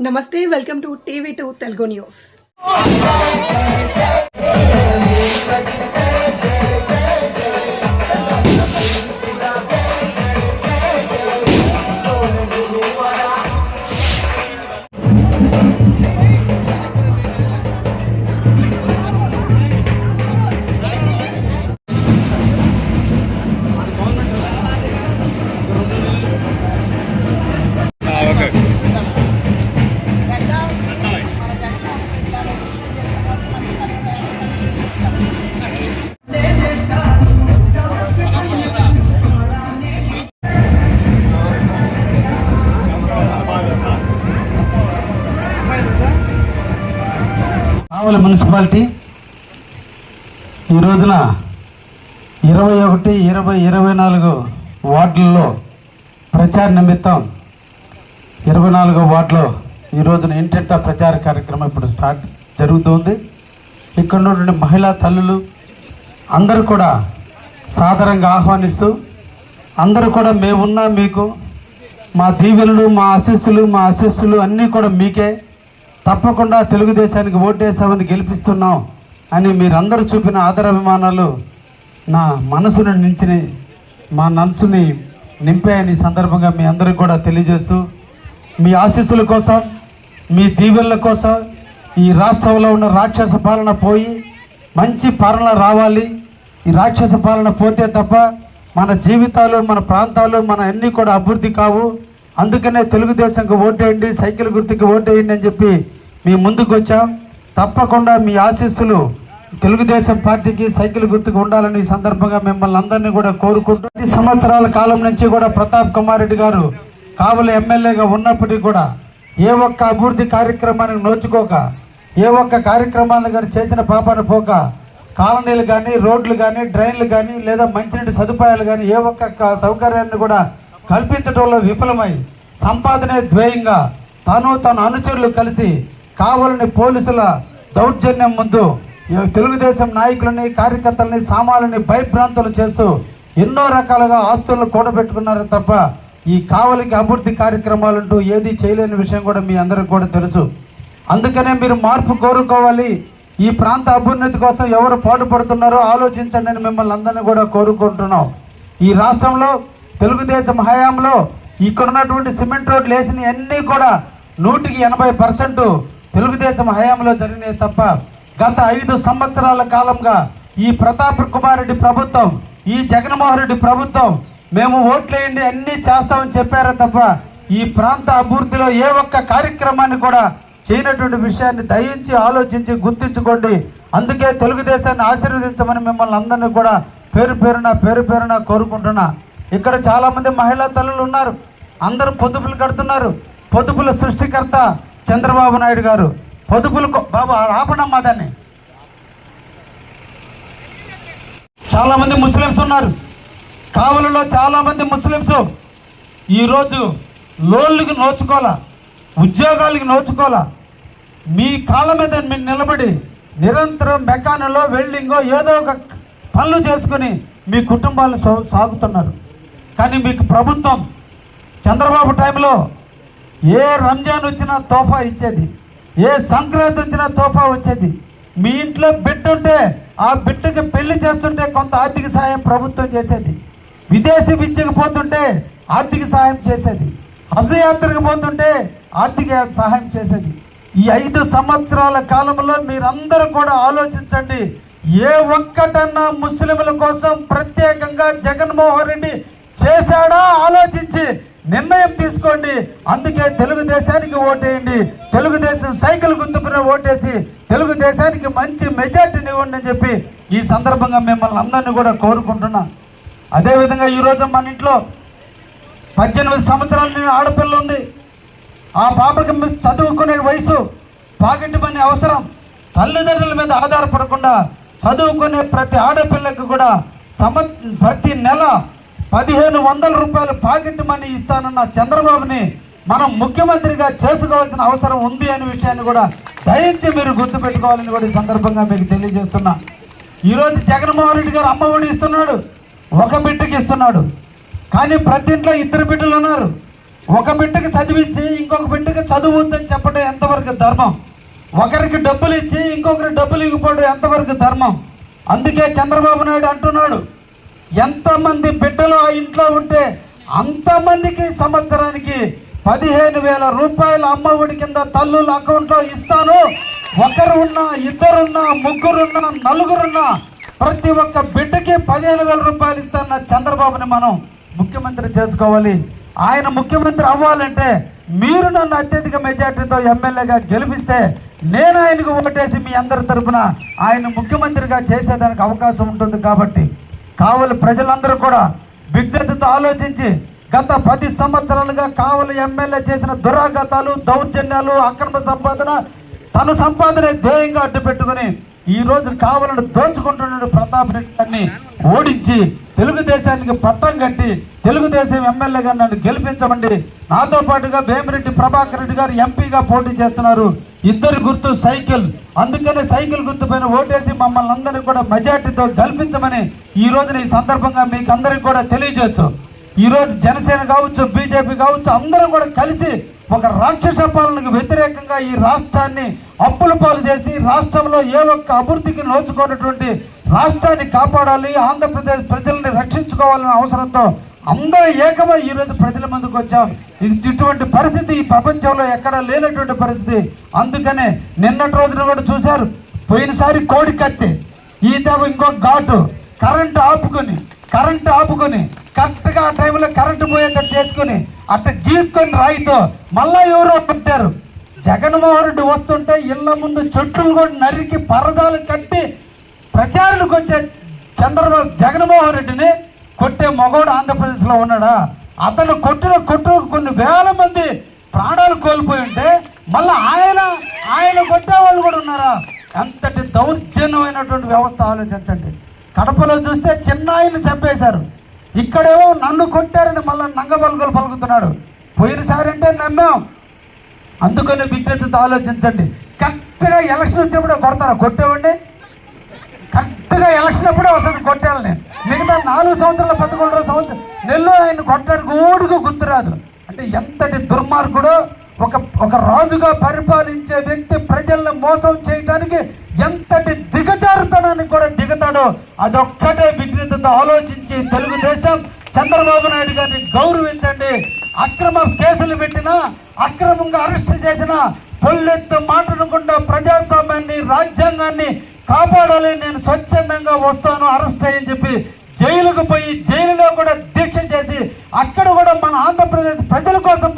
నమస్తే welcome to TV two Telugu news ఆవలి municipality ఈ రోజున ఇరవై ఒకటి ఇరవై ఇరవై నాలుగు వార్డులలో ప్రచార నిమిత్తం ఇరవై నాలుగో వార్డులో ఈ రోజున ఇంటింటా ప్రచార కార్యక్రమం ఇప్పుడు స్టార్ట్ జరుగుతుంది. ఇక్కడ ఉన్నటువంటి మహిళా తల్లులు అందరూ కూడా సాదరంగా ఆహ్వానిస్తూ అందరూ కూడా మేమున్నా మీకు మా దీవెనలు మా ఆశీస్సులు మా ఆశీస్సులు అన్నీ కూడా మీకే. తప్పకుండా తెలుగుదేశానికి ఓటేసామని గెలిపిస్తున్నాం అని మీరందరూ చూపిన ఆదరాభిమానాలు నా మనసును నించిన మా మనసుని నింపాయని సందర్భంగా మీ అందరికి కూడా తెలియజేస్తూ మీ ఆశీస్సుల కోసం మీ దీవెనల కోసం ఈ రాష్ట్రంలో ఉన్న రాక్షస పాలన పోయి మంచి పాలన రావాలి. ఈ రాక్షస పాలన పోతే తప్ప మన జీవితాలు మన ప్రాంతాలు మన అన్నీ కూడా అభివృద్ధి కావు. అందుకనే తెలుగుదేశంకి ఓటేయండి సైకిల్ గుర్తుకి ఓటేయండి అని చెప్పి మీ ముందుకు వచ్చాం. తప్పకుండా మీ ఆశీస్సులు తెలుగుదేశం పార్టీకి సైకిల్ గుర్తుకు ఉండాలని ఈ సందర్భంగా మిమ్మల్ని అందరినీ కూడా కోరుకుంటూ ఈ సంవత్సరాల కాలం నుంచి కూడా ప్రతాప్ కుమార్ రెడ్డి గారు కావలి ఎమ్మెల్యేగా ఉన్నప్పటికీ కూడా ఏ ఒక్క అభివృద్ధి కార్యక్రమానికి నోచుకోక ఏ ఒక్క కార్యక్రమాలను కానీ చేసిన పాపాన పోక కాలనీలు కానీ రోడ్లు కానీ డ్రైన్లు కానీ లేదా మంచినీటి సదుపాయాలు కానీ ఏ ఒక్క సౌకర్యాన్ని కూడా కల్పించడంలో విఫలమై సంపాదనే ధ్యేయంగా తను తన అనుచరులు కలిసి కావలని పోలీసుల దౌర్జన్యం ముందు తెలుగుదేశం నాయకులని కార్యకర్తలని సామాలని భయభ్రాంతులు చేస్తూ ఎన్నో రకాలుగా ఆస్తులను కూడబెట్టుకున్నారు తప్ప ఈ కావలికి అభివృద్ధి కార్యక్రమాలంటూ ఏది చేయలేని విషయం కూడా మీ అందరికి కూడా తెలుసు. అందుకనే మీరు మార్పు కోరుకోవాలి. ఈ ప్రాంత అభ్యున్నతి కోసం ఎవరు పాటుపడుతున్నారో ఆలోచించండి అని మిమ్మల్ని అందరినీ కూడా కోరుకుంటున్నాం. ఈ రాష్ట్రంలో తెలుగుదేశం హయాంలో ఇక్కడ ఉన్నటువంటి సిమెంట్ రోడ్లు వేసిన అన్నీ కూడా నూటికి ఎనభై పర్సెంట్ తెలుగుదేశం హయాంలో జరిగినాయి తప్ప గత ఐదు సంవత్సరాల కాలంగా ఈ ప్రతాప్ కుమార్ రెడ్డి ప్రభుత్వం ఈ జగన్మోహన్ రెడ్డి ప్రభుత్వం మేము ఓట్లేయండి అన్నీ చేస్తామని చెప్పారే తప్ప ఈ ప్రాంత అభివృద్ధిలో ఏ ఒక్క కార్యక్రమాన్ని కూడా చేయనటువంటి విషయాన్ని దయించి ఆలోచించి గుర్తించుకోండి. అందుకే తెలుగుదేశాన్ని ఆశీర్వదించమని మిమ్మల్ని అందరినీ కూడా పేరు పేరున పేరు పేరున కోరుకుంటున్నా. ఇక్కడ చాలామంది మహిళా తల్లులు ఉన్నారు. అందరూ పొదుపులు కడుతున్నారు. పొదుపుల సృష్టికర్త చంద్రబాబు నాయుడు గారు. పొదుపులు బాబు ఆపడమ్మా దాన్ని. చాలామంది ముస్లిమ్స్ ఉన్నారు. కావలిలో చాలామంది ముస్లిమ్స్. ఈరోజు లోన్లకు నోచుకోవాలా? ఉద్యోగాలకి నోచుకోవాలా? మీ కాళ్ళ మీద మీరు నిలబడి నిరంతరం మెకానిలో వెల్డింగో ఏదో ఒక పనులు చేసుకుని మీ కుటుంబాలు సాగుతున్నారు. కానీ మీకు ప్రభుత్వం చంద్రబాబు టైంలో ఏ రంజాన్ వచ్చినా తోఫా ఇచ్చేది ఏ సంక్రాంతి వచ్చినా తోఫా వచ్చేది. మీ ఇంట్లో బిడ్డ ఉంటే ఆ బిడ్డకి పెళ్ళి చేస్తుంటే కొంత ఆర్థిక సహాయం ప్రభుత్వం చేసేది. విదేశీ విద్యకు పోతుంటే ఆర్థిక సహాయం చేసేది. హజ్ యాత్రకు పోతుంటే ఆర్థిక సహాయం చేసేది. ఈ ఐదు సంవత్సరాల కాలంలో మీరందరూ కూడా ఆలోచించండి. ఏ ఒక్కటన్నా ముస్లింల కోసం ప్రత్యేకంగా జగన్మోహన్ రెడ్డి చేశాడా? ఆలోచించి నిర్ణయం తీసుకోండి. అందుకే తెలుగుదేశానికి ఓటేయండి. తెలుగుదేశం సైకిల్ గుర్తుపైన ఓటేసి తెలుగుదేశానికి మంచి మెజార్టీని ఇవ్వండి అని చెప్పి ఈ సందర్భంగా మిమ్మల్ని అందరినీ కూడా కోరుకుంటున్నా. అదేవిధంగా ఈరోజు మన ఇంట్లో పద్దెనిమిది సంవత్సరాల నిండిన ఆడపిల్ల ఉంది. ఆ పాపకి చదువుకునే వయసు పాకెట్ మనీ అవసరం. తల్లిదండ్రుల మీద ఆధారపడకుండా చదువుకునే ప్రతి ఆడపిల్లకి కూడా సమ ప్రతి నెల పదిహేను వందల రూపాయలు పాకెట్ మనీ ఇస్తానన్న చంద్రబాబుని మనం ముఖ్యమంత్రిగా చేసుకోవాల్సిన అవసరం ఉంది అనే విషయాన్ని కూడా దయించి మీరు గుర్తుపెట్టుకోవాలని కూడా ఈ సందర్భంగా మీకు తెలియజేస్తున్నా. ఈరోజు జగన్మోహన్ రెడ్డి గారు అమ్మ ఒడి ఇస్తున్నాడు ఒక బిడ్డకి ఇస్తున్నాడు. కానీ ప్రతి ఇంట్లో ఇద్దరు బిడ్డలు ఉన్నారు. ఒక బిడ్డకి చదివించి ఇంకొక బిడ్డకి చదువు ఉందని చెప్పడం ఎంతవరకు ధర్మం? ఒకరికి డబ్బులు ఇచ్చి ఇంకొకరికి డబ్బులు ఇవ్వకపోవడం ఎంతవరకు ధర్మం? అందుకే చంద్రబాబు నాయుడు అంటున్నాడు ఎంతమంది బిడ్డలు ఆ ఇంట్లో ఉంటే అంతమందికి సంవత్సరానికి పదిహేను వేల రూపాయల అమ్మఒడి కింద తల్లుల అకౌంట్లో ఇస్తాను. ఒకరున్నా ఇద్దరున్నా ముగ్గురున్నా నలుగురున్నా ప్రతి ఒక్క బిడ్డకి పదిహేను వేల రూపాయలు ఇస్తాన్న చంద్రబాబుని మనం ముఖ్యమంత్రి చేసుకోవాలి. ఆయన ముఖ్యమంత్రి అవ్వాలంటే మీరు నన్ను అత్యధిక మెజార్టీతో ఎమ్మెల్యేగా గెలిపిస్తే నేను ఆయనకు ఓటేసి మీ అందరి తరఫున ఆయన ముఖ్యమంత్రిగా చేసేదానికి అవకాశం ఉంటుంది కాబట్టి కావలి ప్రజలందరూ కూడా విజ్ఞతతో ఆలోచించి గత పది సంవత్సరాలుగా కావలి ఎమ్మెల్యే చేసిన దురాఘాతాలు దౌర్జన్యాలు అక్రమ సంపాదన తన సంపాదన ధ్యేయంగా అడ్డు పెట్టుకుని ఈ రోజు కావాలని దోచుకుంటున్న ప్రతాప్ రెడ్డి గారిని ఓడించి తెలుగుదేశానికి పట్టం కట్టి తెలుగుదేశం ఎమ్మెల్యేగా నన్ను గెలిపించమండి. నాతో పాటుగా భీమిరెడ్డి ప్రభాకర్ రెడ్డి గారు ఎంపీగా పోటీ చేస్తున్నారు. ఇద్దరు గుర్తు సైకిల్. అందుకనే సైకిల్ గుర్తు పైన ఓటేసి మమ్మల్ని అందరినీ కూడా మెజార్టీతో గెలిపించమని ఈ రోజున ఈ సందర్భంగా మీకు అందరికి కూడా తెలియజేస్తూ ఈరోజు జనసేన కావచ్చు బీజేపీ కావచ్చు అందరూ కూడా కలిసి ఒక రాక్షస పాలనకు వ్యతిరేకంగా ఈ రాష్ట్రాన్ని అప్పుల పాలు చేసి రాష్ట్రంలో ఏ ఒక్క అభివృద్ధికి నోచుకున్నటువంటి రాష్ట్రాన్ని కాపాడాలి ఆంధ్రప్రదేశ్ ప్రజల్ని రక్షించుకోవాలనే అవసరంతో అందరూ ఏకమై ఈ రోజు ప్రజల ముందుకు వచ్చాం. ఇది ఇటువంటి పరిస్థితి ఈ ప్రపంచంలో ఎక్కడా లేనటువంటి పరిస్థితి. అందుకనే నిన్నటి రోజున కూడా చూశారు పోయినసారి కోడి కత్తి ఈ తేమ ఇంకొక ఘాటు కరెంటు ఆపుకొని కరెంటు ఆపుకొని కరెక్ట్గా ఆ టైంలో కరెంటు పోయేటట్టు చేసుకొని అట్ట గీక్కొని రాయితో మళ్ళా ఎవరో పెట్టారు జగన్మోహన్ రెడ్డి వస్తుంటే ఇళ్ళ ముందు చెట్లు కూడా నరికి పరదాలు కట్టి ప్రచారానికి వచ్చే చంద్రబాబు జగన్మోహన్ రెడ్డిని కొట్టే మగోడు ఆంధ్రప్రదేశ్లో ఉన్నాడా? అతను కొట్టిన కొట్టు కొన్ని వేల మంది ప్రాణాలు కోల్పోయి ఉంటే మళ్ళీ ఆయన ఆయన కొట్టే వాళ్ళు కూడా ఉన్నారా? ఎంతటి దౌర్జన్యమైనటువంటి వ్యవస్థ ఆలోచించండి. కడపలో చూస్తే చిన్న ఆయన చంపేశారు. ఇక్కడేమో నన్ను కొట్టారని మళ్ళీ నంగబల్గలు పలుకుతున్నాడు. పోయినసారి అంటే నమ్మాం. అందుకని విజ్ఞతతో ఆలోచించండి. కరెక్ట్గా ఎలక్షన్ వచ్చినప్పుడే కొడతారా? కొట్టేవండి కరెక్ట్గా ఎలక్షన్ అప్పుడే వస్తుంది కొట్టాను నేను మిగతా నాలుగు సంవత్సరాల పదకొండు సంవత్సరం నెల్లో ఆయన కొట్టడానికి ఓడుకు గుర్తురాదు. అంటే ఎంతటి దుర్మార్గుడో ఒక ఒక రాజుగా పరిపాలించే వ్యక్తి ప్రజల్ని మోసం చేయడానికి ఎంతటి దిగజారుతనానికి కూడా దిగుతాడో అదొక్కటే విఘ్నతతో ఆలోచించి తెలుగుదేశం చంద్రబాబు నాయుడు గారిని గౌరవించండి. అక్రమ కేసులు పెట్టినా అక్రమంగా అరెస్ట్ చేసిన పొల్లెత్తు మాట్లాడకుండా ప్రజాస్వామ్యాన్ని రాజ్యాంగాన్ని కాపాడాలని నేను స్వచ్ఛందంగా వస్తాను అరెస్ట్ అయ్యని చెప్పి జైలుకు పోయి జైలులో కూడా దీక్ష చేసి అక్కడ కూడా మన ఆంధ్రప్రదేశ్ ప్రజల కోసం